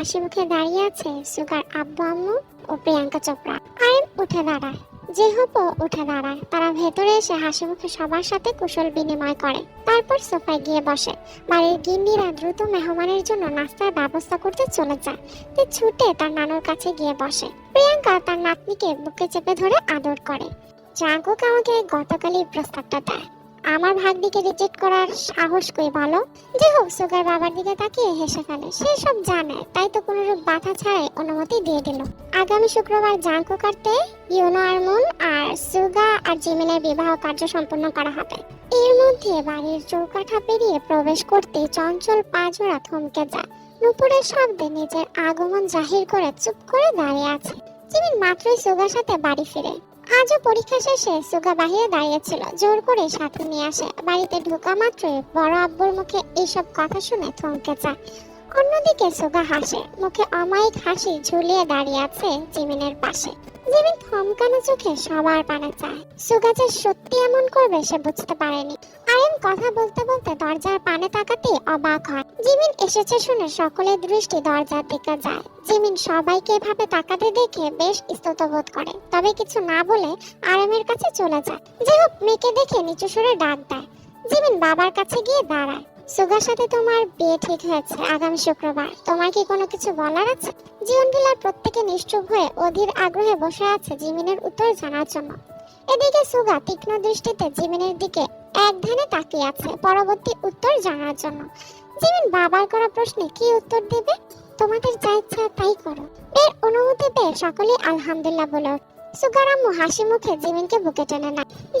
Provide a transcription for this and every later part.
হাসি মুখে দাঁড়িয়ে আছে সুগার আব্বু আম্মু ও প্রিয়াঙ্কা চোপড়া। আরেন উঠে দাঁড়ায়। যে হপো উঠে দাঁড়ায়। তারা ভেতরে এসে হাসি মুখে সবার সাথে কুশল বিনিময় করে। তারপর সোফায় গিয়ে বসে। বাড়ির গিন্নিরা দ্রুত মেহমানের জন্য নাস্তার ব্যবস্থা করতে চলে যায়। তে ছুটে তার নানুর কাছে গিয়ে বসে। প্রিয়াঙ্কা তার নাতনিকে বুকে চেপে ধরে আদর করে। জাগক আমাকে গতকালই প্রস্তাবটা দেয়। আমার ভাগ্নিকে রিজেক্ট করার সাহস কই বলো? যে হোক, সুগার বাবার দিকে তাকিয়ে হেসে ফেলে। সে সব জানে, তাই তো কোনো রূপ বাধা ছাড়াই অনুমতি দিয়ে দিল। আগামী শুক্রবার জাঙ্কু কাটতে ইউনো আরমুন আর সুগা আর জিমিনের বিবাহ কার্য সম্পন্ন করা হবে। এর মধ্যে বাড়ির চৌকাঠা পেরিয়ে প্রবেশ করতে চঞ্চল পা জোড়া থমকে যায়। নুপুরের শব্দে নিজের আগমন জাহির করে চুপ করে দাঁড়িয়ে আছে। জিমিন মাত্রই সুগার সাথে বাড়ি ফিরে। আজও পরীক্ষা শেষে সুগা বাহিরে দাঁড়িয়েছিল, জোর করে সাথে নিয়ে আসে। বাড়িতে ঢোকা মাত্রই বড় আব্বুর মুখে এইসব কথা শুনে থমকে যায়। অন্যদিকে সুগা হাসে, মুখে অমায়িক হাসি ঝুলিয়ে দাঁড়িয়ে আছে জিমিনের পাশে। জিমিন থমকানো চোখে সবার পানে চায়। সুগা যে সত্যি এমন করবে সে বুঝতে পারেনি। আরেন কথা বলতে বলতে দরজার পানে তাকাতেই অবাক হয়। জিমিন এসেছে শুনে সকলের দৃষ্টি দরজার দিকে যায়। জিমিন সবাইকে এভাবে তাকাতে দেখে বেশ স্তোতবোধ করে। তবে কিছু না বলে আরামের কাছে চলে যায়। যে হোক মেয়েকে দেখে নিচু সুরে ডাক দেয়। জিমিন বাবার কাছে গিয়ে দাঁড়ায়। সুগার সাথে তোমার বিয়ে ঠিক হয়েছে আগামী শুক্রবার। তোমার কি কোনো কিছু বলার আছে? জীবন বিলার প্রত্যেকে নিশ্চুপ হয়ে অধীর আগ্রহে বসে আছে জিমিনের উত্তর জানার জন্য। এদিকে সুগা তীক্ষ্ণ দৃষ্টিতে জিমিনের দিকে এক ধ্যানে তাকিয়ে আছে পরবর্তী উত্তর জানার জন্য। জিমিন বাবার করা প্রশ্নে কি উত্তর দেবে? তোমাদের যা ইচ্ছা তাই করো। এর অনুমতি পেয়ে সকলেই আলহামদুলিল্লাহ বলে হাসি মুখে জিমিনকে বুকে টেনে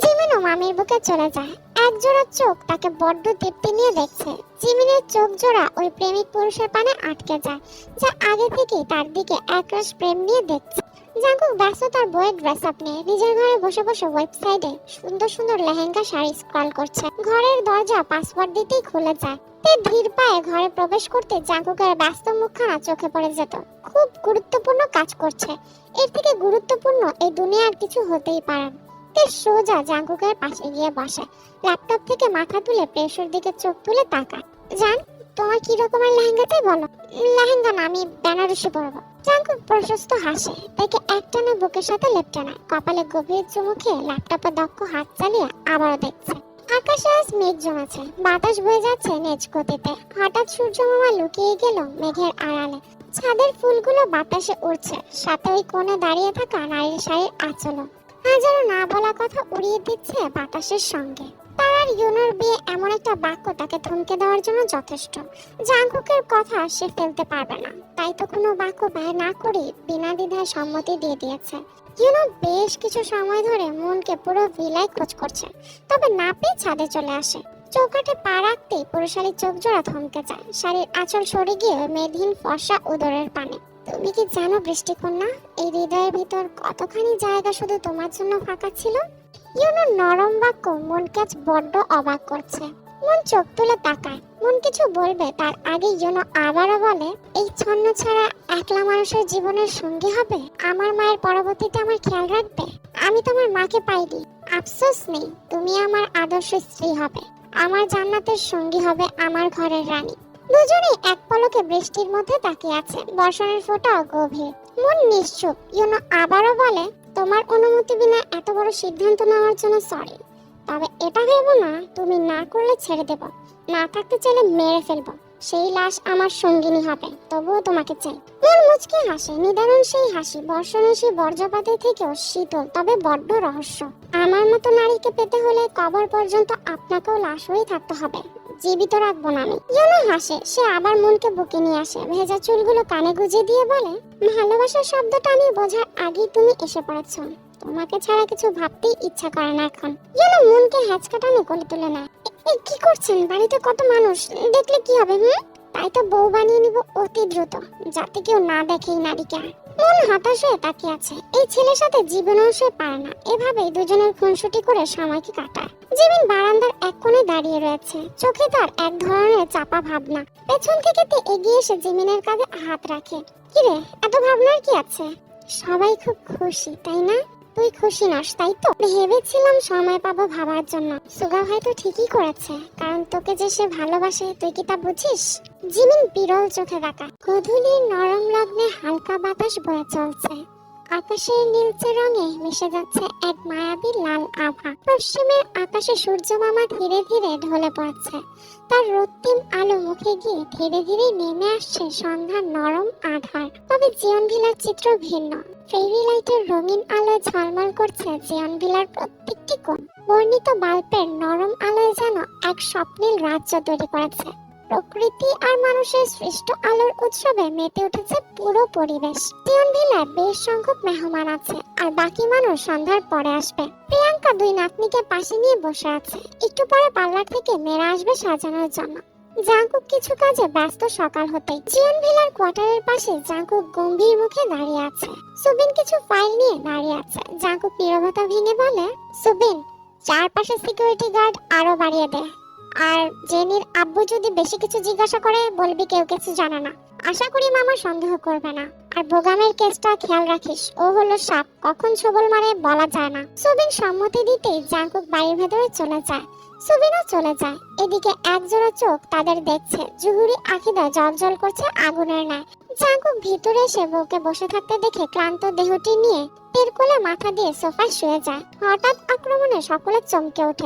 জিমিনও মামির বুকে চলে যায়। এক জোড়া চোখ তাকে বড্ড দীপ্তি নিয়ে দেখছে। জিমিনের চোখ জোড়া ওই প্রেমিক পুরুষের পানে আটকে যায়, যা আগে থেকেই তার দিকে একরাশ প্রেম নিয়ে দেখছে। জাঙ্কুক ব্যস্ত বইয়ের ড্রেস আপ নিয়ে নিজের ঘরে বসে বসে ওয়েবসাইটে সুন্দর সুন্দর লেহেঙ্গা শাড়ি স্ক্রল করছে। ঘরের দরজা পাসওয়ার্ড দিতেই খুলে যায়। তে ধীর পায়ে ঘরে প্রবেশ করতে জাঙ্কুকের ব্যস্ত মুখখানা চোখে পড়ে যেত। খুব গুরুত্বপূর্ণ কাজ করছে। এর থেকে গুরুত্বপূর্ণ এই দুনিয়ার কিছু হতেই পারে। তে সোজা জাঙ্কুকের পাশে গিয়ে বসে। ল্যাপটপ থেকে মাথা তুলে প্রেশর দিকে চোখ তুলে তাকায়। জান তোমার কি রকমের লেহেঙ্গাতে বলো? লেহেঙ্গা না, আমি বেনারসি পরবো। জাঙ্কুক প্রশস্ত হাসে। তাকে একটানা বুকের সাথে লেপটে না কপালে গভীর চুমুকে ল্যাপটপে দক্ষ হাত চালিয়ে আবারও দেখছে। আকাশে আজ মেঘ জমেছে। বাতাস বয়ে যাচ্ছে নেচ গতিতে। হঠাৎ সূর্য মামা লুকিয়ে গেল মেঘের আড়ালে। ছাদের ফুলগুলো বাতাসে উড়ছে। সাথে ওই কোণে দাঁড়িয়ে থাকা নারীর শাড়ির আঁচলও। হাজারো না বলা কথা উড়িয়ে দিচ্ছে বাতাসের সঙ্গে। আর বিয়ে এমন একটা বাক্য তাকে থমকে দেওয়ার জন্য যথেষ্ট। জাঙ্কুকের কথা সে ফেলতে পারবে না। তাই তো কোনো বাক্য ব্যয় না করে বিনা দ্বিধায় সম্মতি দিয়ে দিয়েছে। ইউনো বেশ কিছু সময় ধরে মনকে পুরো ভিলায় খোঁজ করছে। তবে না পেয়ে ছাদে চলে আসে। চৌকাঠে পা রাখতেই পুরুষালী চোখ জোড়া থমকে যায়। শাড়ির আঁচল সরে গিয়ে মেধহীন ফর্সা উদরের পানে। তুমি কি জানো বৃষ্টিকন্যা, এই হৃদয়ের ভিতর কতখানি জায়গা শুধু তোমার জন্য ফাঁকা ছিল? ইউনো নরম বাক্য মনকে বড্ড অবাক করছে। মন চোখ তুলে তাকায়। মন কিছু বলবে, তার আগে আবারও বলে, এই ছন্ন ছাড়া একলা মানুষের জীবনের সঙ্গী হবে? আমার মায়ের পরবর্তীতে আমার খেয়াল রাখবে? আমি তোমার মাকে পাইনি। আফসোস নেই, তুমি আমার আদর্শ স্ত্রী হবে। আমার জান্নাতের সঙ্গী হবে আমার ঘরের রানী। দুজনেই এক পলকে বৃষ্টির মধ্যে তাকিয়ে আছে। বর্ষণের ফোঁটাও গভীর। মন নিশ্চুপ। ইউনো আবারও বলে তোমার অনুমতি বিনা এত বড় সিদ্ধান্ত নেওয়ার জন্য সরি তবে এটা ভেবো না, তুমি না করলে ছেড়ে দেব। না থাকতে চাইলে মেরে ফেলব। সেই লাশ আমার সঙ্গিনী হবে, তবুও তোমাকে চাই। মন মুচকে হাসে, নিদারুণ সেই হাসি, বর্ষণের সেই বর্জ্যপাতের থেকেও শীতল, তবে বড্ড রহস্য। আমার মতো নারীকে পেতে হলে কবর পর্যন্ত আপনাকেও লাশ হয়ে থাকতে হবে। জীবিত রাখব না আমি। ইউনো হাসে, সে আবার মনকে বুকে নিয়ে আসে, ভেজা চুলগুলো কানে গুজে দিয়ে বলে ভালোবাসার শব্দটা আমি বোঝার আগেই তুমি এসে পড়েছো। তোমাকে ছাড়া কিছু ভাবতেই ইচ্ছা করে না এখন। যেন মনকে হ্যাচ কাটানো করে তুলে না। কি করছেন? বাড়িতে কত মানুষ? দেখলে কি হবে, হুম? তাই তো বউ বানিয়ে নিব অতি দ্রুত, যাতে কেউ না দেখেই নারীকে। আর। মন হতাশ হয়ে তাকিয়ে আছে। এই ছেলের সাথে সে পারে না। দুজনের খুনসুটি করে সময়কে কাটায়। বারান্দার এক কোণে দাঁড়িয়ে রয়েছে। চোখে তার এক ধরনের চাপা ভাবনা। পেছন থেকে তে এগিয়ে এসে জিমিনের কাঁধে হাত রাখে। কিরে, এত ভাবনার কি আছে? সবাই খুব খুশি, তাই না? তুই খুশি নাস, তাই তো? ভেবেছিলাম সময় পাবো ভাবার জন্য। সুগা ভাই তো ঠিকই করেছে, কারণ তোকে যে সে ভালোবাসে, তুই কি তা বুঝিস? জিমিন বিরল চোখে দেখা। গধূলির নরম লগ্নে হালকা বাতাস বয়ে চলছে। আকাশের নীলচে রঙে মিশে যাচ্ছে এক মায়াবী লাল আভা। পশ্চিমের আকাশে সূর্য মামা ধীরে ধীরে ঢলে পড়ছে। তার রক্তিম আলো মুখে গিয়ে ধীরে ধীরে নেমে আসছে সন্ধ্যার নরম আধার। তবে জিয়ন ভিলার চিত্র ভিন্ন। ফেরি লাইটের রঙিন আলো ঝলমল করছে জিয়ন ভিলার প্রত্যেকটি কোণ। বর্ণিত বাল্বের নরম আলোয় যেন এক স্বপ্নীল রাজ্য তৈরি করেছে। প্রকৃতি আর মানুষের সৃষ্ট আলোর উৎসবে মেতে উঠেছে পুরো পরিবেশ। জিয়ন ভিলায় বেশ সংখ্যক মেহমান আছে আর বাকি মানুষ সন্ধ্যার পরে আসবে। প্রিয়াঙ্কা দুই নাতনিকে পাশে নিয়ে বসে আছে। একটু পরে পার্লার থেকে মেয়েরা আসবে সাজানোর জন্য। জাঙ্কুক কিছু কাজে ব্যস্ত সকাল হতেই জিয়ন ভিলার কোয়ার্টারের পাশে জাঙ্কুক গম্ভীর মুখে দাঁড়িয়ে আছে। সুবিন কিছু ফাইল নিয়ে দাঁড়িয়ে আছে। জাঙ্কুক নীরবতা ভেঙে বলে, সুবিন, চারপাশে সিকিউরিটি গার্ড আরও বাড়িয়ে দে। আর জেনির আব্বু যদি বেশি কিছু জিজ্ঞাসা করে, বলবি কেউ কিছু জানে না। আশা করি মামা সন্দেহ করবে না। আর বোগামের কেসটা খেয়াল রাখিস, ও হলো সাপ, কখন ছবল মারে বলা যায় না। সুবিন সম্মতি দিতেই জাঙ্কুক বাড়ির ভেতরে চলে যায়। সুবিনও চলে যায়। এদিকে একজোড়া চোখ তাদের দেখছে। জুহুরি আখিদা জল করছে আগুনের ন্যায়। জাঙ্কুক ভিতরে এসে বউকে বসে থাকতে দেখে ক্লান্ত দেহটি নিয়ে তের কোলে মাথা দিয়ে সোফায় শুয়ে যায়। হঠাৎ আক্রমণে সকলে চমকে ওঠে।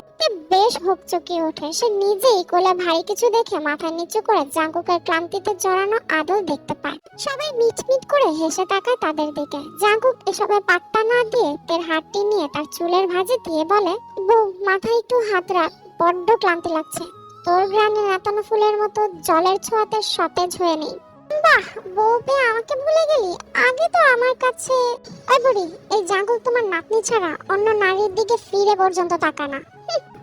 বেশ হকচকিয়ে ওঠে। সে নিজেই কোলে ভারী কিছু দেখে মাথা নিচু করে জাঙ্কুকের ক্লান্তিতে জড়ানো আদল দেখতে পায়। সবাই মিটমিট করে হেসে তাকায় তাদের দিকে। জাঙ্কুক এসবে পাত্তা না দিয়ে তের হাতটি নিয়ে তার চুলের ভাঁজে দিয়ে বলে, বউ, মাথায় একটু হাত রাখ। বড্ড ক্লান্তি লাগছে। তোর গ্রামে নেতানো ফুলের মতো জলের ছোঁয়াতে সতেজ হয়ে নেই। বাহ, বউ আমাকে ভুলে গেলি। আগে তো আমার কাছে ওই এই জাঙ্গল তোমার নাতনি ছাড়া অন্য নারীর দিকে ফিরে পর্যন্ত তাকানা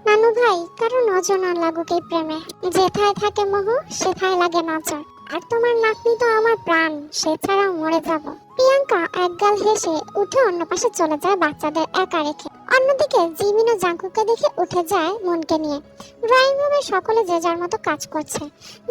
নানু ভাই কারও নজর না লাগুক এই প্রেমে। যেথায় থাকে মোহ, সেথায় লাগে নজর। আর তোমার নাতনি তো আমার প্রাণ, সে ছাড়া মরে যাব। প্রিয়াঙ্কা একগাল হেসে উঠে অন্য পাশে চলে যায় বাচ্চাদের একা রেখে। অন্যদিকে জিমিন ও জাঙ্কুকে দেখে উঠে যায় মনকে নিয়ে। ড্রয়িং রুমে সকলে যে যার মতো কাজ করছে।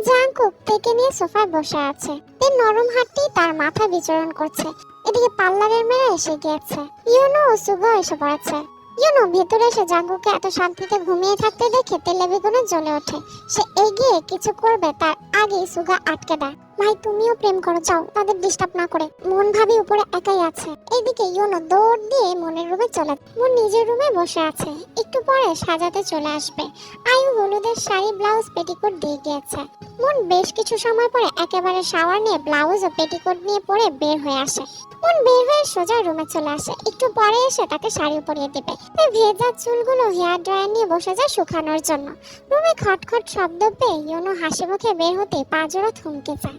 জাঙ্কুক থেকে নিয়ে সোফায় বসে আছে। এর নরম হাতটি তার মাথা বিচরণ করছে। এদিকে পার্লারের মেয়েরা এসে গিয়েছে। ইউনো ও সুগা এসে পড়েছে। ইউনো ভেতরে এসে জাঙ্গুকে এত শান্তিতে ঘুমিয়ে থাকতে দেখে তেলে বেগুনে জ্বলে ওঠে। সে এগিয়ে কিছু করবে তার আগেই সুগা আটকে দেয়। ভাই, তুমিও প্রেম করো যাও তাদের ডিস্টার্ব না করে। মন ভাবি উপরে একাই আছে। এইদিকে ইউনো দৌড় দিয়ে মনের রুমে চলে মন নিজের রুমে বসে আছে। একটু পরে সাজাতে চলে আসবে। আয়ু হলুদের শাড়ি, ব্লাউজ, পেটিকোট দিয়ে গিয়েছে। মন বেশ কিছু সময় পরে একেবারে শাওয়ার নিয়ে ব্লাউজ ও পেটিকোট নিয়ে পরে বের হয়ে আসে। মন বের হয়ে সোজা রুমে চলে আসে। একটু পরে এসে তাকে শাড়ি পরিয়ে দিবে। ভেজা চুলগুলো হেয়ার ড্রায়ার নিয়ে বসে যায় শুকানোর জন্য। রুমে খটখট শব্দ পেয়ে ইউনো হাসি মুখে বের হতে পা থমকে যায়।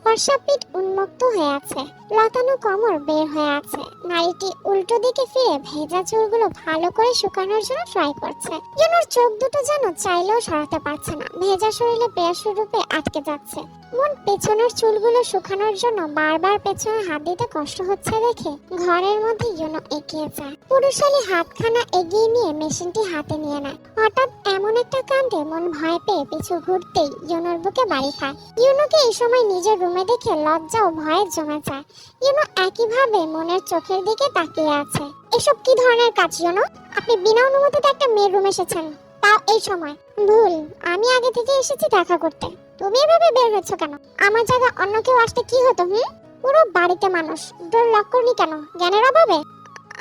ফর্সা পিঠ উন্মুক্ত হয়ে আছে, লতানো কোমর বের হয়ে আছে। নারীটি উল্টো দিকে ফিরে ভেজা চুলগুলো ভালো করে শুকানোর জন্য ট্রাই করছে। ইউনোর চোখ দুটো যেন চাইলেও সরাতে পারছে না। ভেজা শরীরে পেয়াসুর রূপে আটকে যাচ্ছে। মন পেছনের চুলগুলো শুকানোর জন্য বারবার পেছনে হাত দিতে কষ্ট হচ্ছে দেখে ঘরের মধ্যে ইউনো এগিয়ে যায়। পুরুষালী হাতখানা এগিয়ে নিয়ে মেশিনটি হাতে নিয়ে নেয়। হঠাৎ এমন একটা কাণ্ডে মন ভয় পেয়ে পিছু ঘুরতেই ইউনোর বুকে বাড়ি খায় ইউনোকে এই সময় নিজের রুমে দেখে লজ্জা ও ভয়ে জমে যায়। ইউনো একইভাবে মনের চোখের দিকে তাকিয়ে আছে। এসব কি ধরনের কাজ ইউনো আপনি বিনা অনুমতিতে একটা মেয়ের রুমে এসেছেন। তাও এই সময়। ভুল, আমি আগে থেকে এসেছি দেখা করতে। তুমি এভাবে বের হয়েছো কেন? আমার জায়গা অন্য কেউ আসতে কি হতো, হুম? পুরো বাড়িতে মানুষ। ডোর লক করনি কেন? জ্ঞানের অভাবে?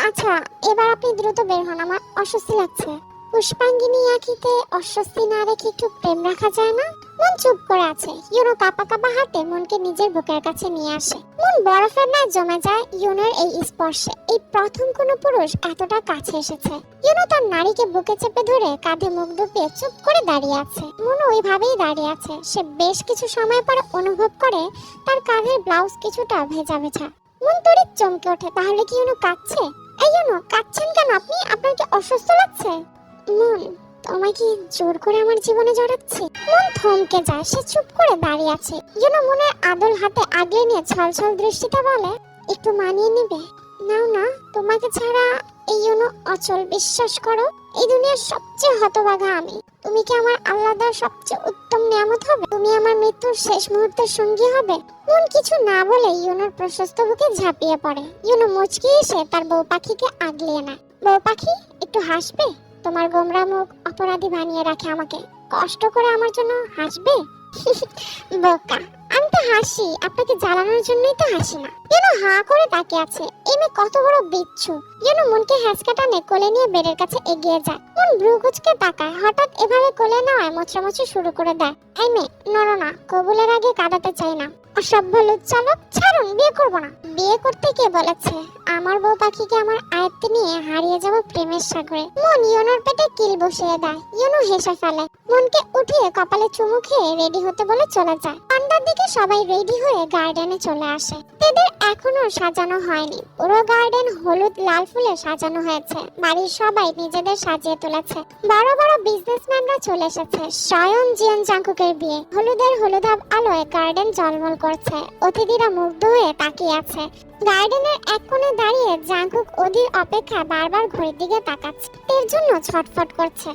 আচ্ছা এবার আপনি দ্রুত বের হন, আমার অস্বস্তি লাগছে। পুষ্পাঙ্গিনী আখিতে অস্বস্তি না রেখে একটু প্রেম রাখা যায় না? মন চুপ করে আছে। ইউনো কাপা কাপা হাতে মনকে নিজের বুকের কাছে নিয়ে আসে। মন বরফের ন্যায় জমে যায় ইউনোর এই স্পর্শে। এই প্রথম কোনো পুরুষ এতটা কাছে এসেছে। ইউনো তার নারীকে বুকে চেপে ধরে কাঁধে মুখ ডুবিয়ে চুপ করে দাঁড়িয়ে আছে। মন ওইভাবেই দাঁড়িয়ে আছে। সে বেশ কিছু সময় পরে অনুভব করে তার কাঁধের ব্লাউজ কিছুটা ভেজা ভেজা। মন তড়িৎ চমকে ওঠে। তাহলে কি ইউনো কাঁদছে? এই ইউনো, কাঁদছেন কেন আপনি? আপনার কি অসুস্থ লাগছে? মন, তোমায় কি জোর করে আমার জীবনে জড়াচ্ছে? মন থমকে যায়, সে চুপ করে দাঁড়িয়ে আছে। ইউনো মনের আদল হাতে আগলে নিয়ে ছলছল দৃষ্টিতে বলে, একটু মানিয়ে নেবে? নাও না, তোমাকে ছাড়া এই ইউনো অচল বিশ্বাস করো, এই দুনিয়ার সবচেয়ে হতভাগা আমি। তুমি কি আমার আল্লাহর সবচেয়ে উত্তম নিয়ামত হবে? তুমি আমার মৃত্যুর শেষ মুহূর্তের সঙ্গী হবে? মন কিছু না বলে ইউনোর প্রশস্ত বুকে ঝাঁপিয়ে পড়ে। ইউনো মুচকি এসে তার বউ পাখিকে আগলিয়ে নেয়। বউ পাখি, একটু হাসবে? তোমার গোমরা মুখ অপরাধী বানিয়ে রাখে আমাকে। কষ্ট করে আমার জন্য হাসবে? বোকা। আমি তো হাসি, আপনাকে জ্বালানোর জন্যই তো হাসি না। যেন হা করে তাকিয়ে আছে। এই মেয়ে কত বড় বিচ্ছু। যেন মনকে হ্যাঁচকা টানে কোলে নিয়ে বেডের কাছে এগিয়ে যায়। মন ভ্রু তাকায়, হঠাৎ এভাবে কোলে নেওয়ায় মোচড়ামুচি শুরু করে দেয়। এই মেয়ে না, কবুলের আগে কাঁদাতে চাই না। অসভ্য চালক ছাড়ুন, বিয়ে করব না। বিয়ে করতে কে বলেছে? আমার বউ পাখিকে আমার আয়ত্তে নিয়ে হারিয়ে যাব প্রেমের সাগরে। মন ইয়নোর পেটে কিল বসিয়ে দেয়। ইয়নো হেসে ফেলে। মনকে উঠিয়ে কপালে চুমু খেয়ে রেডি হতে বলে চলে যায়। সন্ধ্যার দিকে সবাই রেডি হয়ে গার্ডেনে চলে আসে। এদের এখনও সাজানো হয়নি। পুরো গার্ডেন হলুদ লাল ফুলে সাজানো হয়েছে। বাড়ির সবাই নিজেদের সাজিয়ে তুলেছে। বড় বড় বিজনেসম্যানরা চলে এসেছে। স্বয়ং জিয়ন জাঙ্কুকের বিয়ে। হলুদের হলুদাভ আলোয় গার্ডেন জলমল করছে। অতিথিরা মুগ্ধ হয়ে তাকিয়ে আছে। গার্ডেনের এক কোণে দাঁড়িয়ে জাঙ্কুক ওদের অপেক্ষা বারবার ঘড়ির দিকে তাকাচ্ছে। এর জন্য ছটফট করছে।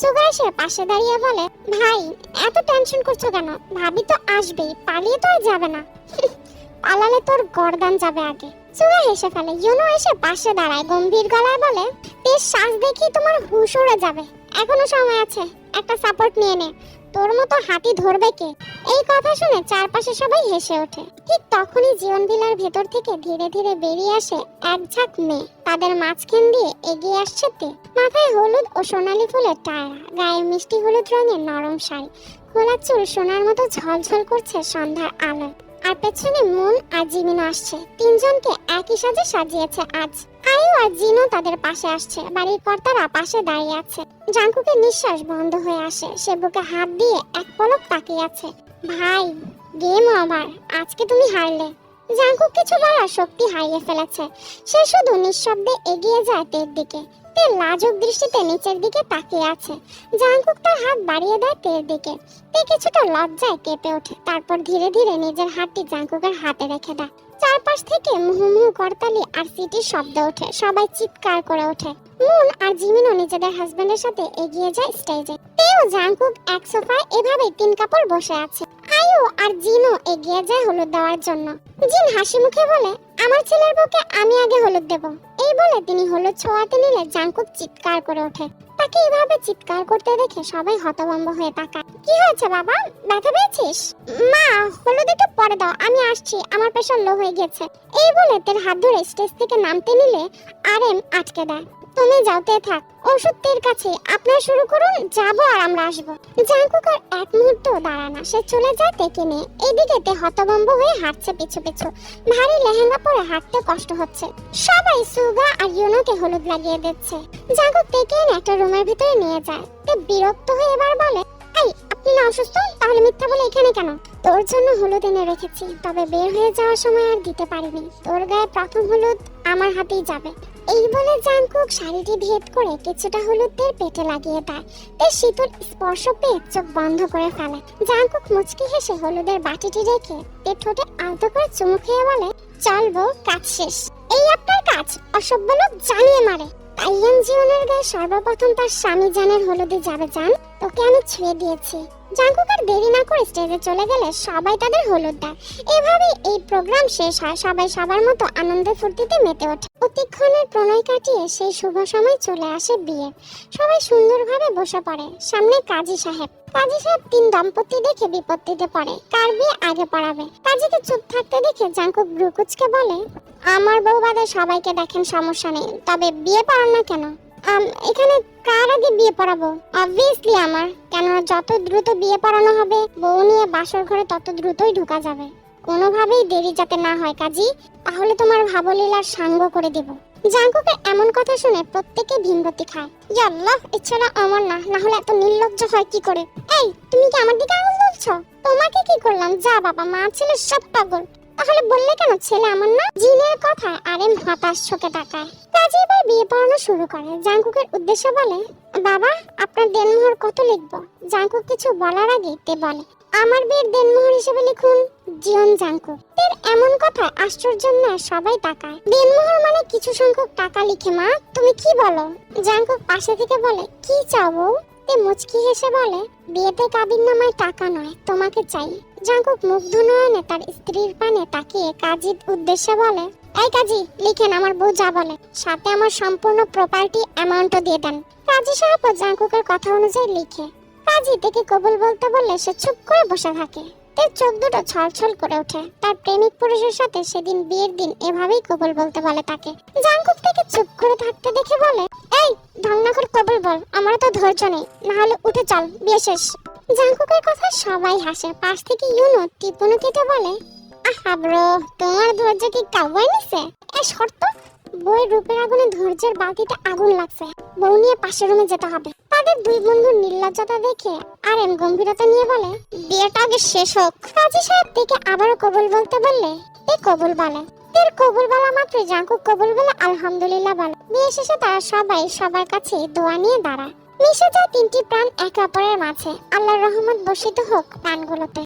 সুগা এসে পাশে দাঁড়িয়ে বলে, ভাই, এত টেনশন করছ কেন? ভাবি তো আসবেই, পালিয়ে তো আর যাবে না। পালালে তোর গর্দান যাবে আগে। সুগা হেসে ফেলে ইউনো এসে পাশে দাঁড়ায়, গম্ভীর গলায় বলে, বেশ শ্বাস দেখি তোমার হুশ উড়ে যাবে। এখনও সময় আছে, একটা সাপোর্ট নিয়ে নে। তোর মতো হাতি ধরবে কে? এই কথা শুনে চারপাশে সবাই হেসে ওঠে। ঠিক তখনই জীবন বিলার ভেতর থেকে ধীরে ধীরে বেরিয়ে আসে এক ঝাঁক মেয়ে। তাদের মাঝখান দিয়ে এগিয়ে আসছে তে। মাথায় হলুদ ও সোনালী ফুলের টায়রা, গায়ে মিষ্টি হলুদ রঙের নরম শাড়ি, খোলা চুল সোনার মতো ঝলঝল করছে সন্ধ্যার আলোয়। আর পেছনে মন আর জিমিনো আসছে। তিনজনকে একই সাজে সাজিয়েছে আজ। আয়ু আর জিনো তাদের পাশে আসছে। বাড়ির কর্তারা পাশে দাঁড়িয়ে আছে। জাঙ্কুকের নিঃশ্বাস বন্ধ হয়ে আসে। সে বুকে হাত দিয়ে এক পলক তাকিয়ে আছে। ভাই গেম ওভার আজকে তুমি হারলে। জাঙ্কুক কিছু বলার শক্তি হারিয়ে ফেলেছে। সে শুধু নিঃশব্দে এগিয়ে যায় তের দিকে। তে লাজুক দৃষ্টিতে নিচের দিকে তাকিয়ে আছে। জাঙ্কুক তার হাত বাড়িয়ে দেয় তের দিকে। তে কিছুটা লজ্জায় কেঁপে ওঠে। তারপর ধীরে ধীরে নিজের হাতটি জাঙ্কুকের হাতে রেখে দেয়। চারপাশ থেকে মুহুমুহু করতালি আর সিটির শব্দ ওঠে, সবাই চিৎকার করে ওঠে। মুন আর জিমিনও নিজেদের হাজবেন্ডের সাথে এগিয়ে যায় স্টেজে। তেও জাঙ্কুক এক সোফায় এভাবে তিন কাপড় বসে আছে। আয়ু আর জিনও এগিয়ে যায় হলুদ দেওয়ার জন্য। জিন হাসি মুখে বলে, আমার ছেলের বউকে আমি আগে হলুদ দেব। এই বলে তিনি হলুদ ছোঁয়াতে নিলে জাঙ্কুক চিৎকার করে ওঠে। তাকে এভাবে চিৎকার করতে দেখে সবাই হতভম্ব হয়ে তাকায়। কি হয়েছে বাবা? ব্যথা পেয়েছিস? মা, হলুদ একটু পরে দাও, আমি আসছি, আমার প্রেশার লো হয়ে গেছে এই বলে তের হাত ধরে স্টেজ থেকে নামতে নিলে আর এম আটকে দেয়। তুমি যাওতে থাক। ওষুধ কাছে, আপনার শুরু করুন, যাব আর আমরা আসব। জাঙ্কুক আর এক মুহূর্ত দাঁড়ায় না, সে চলে যায় তেকে নিয়ে। এদিকে তে হতভম্ব হয়ে হাঁটছে পিছু পিছু। ভারী লেহেঙ্গা পরে হাঁটতে কষ্ট হচ্ছে। সবাই সুগা আর ইউনোকে হলুদ লাগিয়ে দিচ্ছে। জাঙ্কুক তেকে একটা রুমের ভিতরে নিয়ে যায়। তে বিরক্ত হয়ে এবার বলে আপনি অসুস্থ? তাহলে মিথ্যা বলে এখানে কেন? তোর জন্য হলুদ এনে রেখেছি, তবে বের হয়ে যাওয়ার সময় আর দিতে পারিনি। তোর গায়ে প্রথম হলুদ আমার হাতেই যাবে। এই বলে জাংকুক শাড়িটি ভেদ করে কিছুটা হলুদের পেটে লাগিয়ে দেয়। তাই শীতল স্পর্শ পেয়ে চোখ বন্ধ করে ফেলে। জাংকুক মুচকি হেসে হলুদের বাটিটি রেখে পেট ঠোঁটে আলতো করে চুমু খেয়ে বলে, চল বউ, কাজ শেষ। এই আপনার কাজ, অসভ্য লোক জানিয়ে মারে। আইয়ান জীবনের গায়ে সর্বপ্রথম তার স্বামী জানের হলুদে যাবে জান তোকে আমি ছুঁয়ে দিয়েছি। জাঙ্কুক দেরি না করে স্টেজে চলে গেলে সবাই তাদের হলুদ দেয়। এভাবে এই প্রোগ্রাম শেষ হয়। সবাই সবার মতো আনন্দে ফুর্তিতে মেতে ওঠে। অতিক্ষণের প্রণয় কাটিয়ে সেই শুভ সময় চলে আসে বিয়ে। সবাই সুন্দরভাবে বসে পড়ে। সামনে কাজী সাহেব। কাজী সাহেব তিন দম্পতি দেখে বিপত্তিতে পড়ে। কার বিয়ে আগে পড়াবে? কাজীকে চুপ থাকতে দেখে জাঙ্কুক ব্রুকুচকে বলে, আমার বউ বাদে সবাইকে দেখেন, সমস্যা নেই। তবে বিয়ে পড়ান না কেন? এখানে কার আগে বিয়ে পড়াবো? অবভিয়াসলি আমার কেন যত দ্রুত বিয়ে পড়ানো হবে, বউ নিয়ে বাসর ঘরে তত দ্রুতই ঢোকা যাবে। কোনোভাবেই দেরি যাতে না হয়, কাজী। তাহলে তোমার ভাবলীলার সাঙ্গ করে দেব। জাঙ্কুকের এমন কথা শুনে প্রত্যেকে ভিনগতি খায়। ইয়াল্লাহ ইচ্ছাটা আমার না না হলে এত নির্লজ্জ হয় কি করে? এই, তুমি কি আমার দিকে আঙুল তুলছো? তোমাকে কি করলাম? যা বাবা, মা ছেলে সব পাগল। তাহলে বললে কেন ছেলে আমার না? জিনের কথায় আরেম হতাশ চোখে তাকায়। কাজী এবার বিয়ে পড়ানো শুরু করে। জাঙ্কুকের উদ্দেশ্যে বলে, বাবা, আপনার দেনমোহর কত লিখব? জাঙ্কুক কিছু বলার আগে তে বলে, আমার বিয়ের দেনমোহর হিসেবে লিখুন জিয়ন জাঙ্কুক এর এমন কথা আশ্চর্য না সবাই তাকায়। দেনমোহর মানে কিছু সংখ্যক টাকা লিখে, মা, তুমি কি বলো? জাঙ্কুক পাশে থেকে বলে, কি চাও বউ? তে মুচকি হেসে বলে, বিয়েতে কাবিন নামায় টাকা নয়, তোমাকে চাই। জাঙ্কুক মুগ্ধ নয়নে তার স্ত্রীর পানে তাকিয়ে কাজীর উদ্দেশ্যে বলে এই কাজী, লিখেন, আমার বউ যা বলে। সাথে আমার সম্পূর্ণ প্রপার্টি অ্যামাউন্টও দিয়ে দেন। কাজী সাহেব জাঙ্কুকের কথা অনুযায়ী লিখে। কাজী থেকে কবুল বলতে বললে সে চুপ করে বসে থাকে। তার চোখ দুটো ছলছল করে ওঠে। তার প্রেমিক পুরুষের সাথে সেদিন বিয়ের দিন এভাবেই কবুল বলতে বলে তাকে। জাঙ্কুক থেকে চুপ করে থাকতে দেখে বলে, এই ঢংনা করে কবুল বল আমার তো ধৈর্য নেই। না হলে উঠে চল, বিয়ে শেষ। জাঙ্কুকের কথা সবাই হাসে। পাশ থেকে ইউনো টিপুনু কেটে বলে আহা ব্রো তোমার ধৈর্য কি নিছে? এ শর্ত বইয়ের রূপের আগুনে ধৈর্যের বালতিতে আগুন লাগছে। বউ নিয়ে পাশের রুমে যেতে হবে। তাদের দুই নির্লজ্জতা দেখে আর এম গম্ভীরতা নিয়ে বলে, বিয়েটা আগে শেষ হোক। কাজী সাহেব আবারও কবুল বলতে বললে, এ বলে। এর কবুল বলা মাত্র জাঙ্কুক কবুল বলে আলহামদুলিল্লাহ বলে। বিয়ে শেষে তারা সবাই সবার কাছে দোয়া নিয়ে দাঁড়ায়। মিশে যায় তিনটি প্রাণ একে অপরের মাঝে। আল্লাহর রহমত বর্ষিত হোক প্রাণগুলোতে।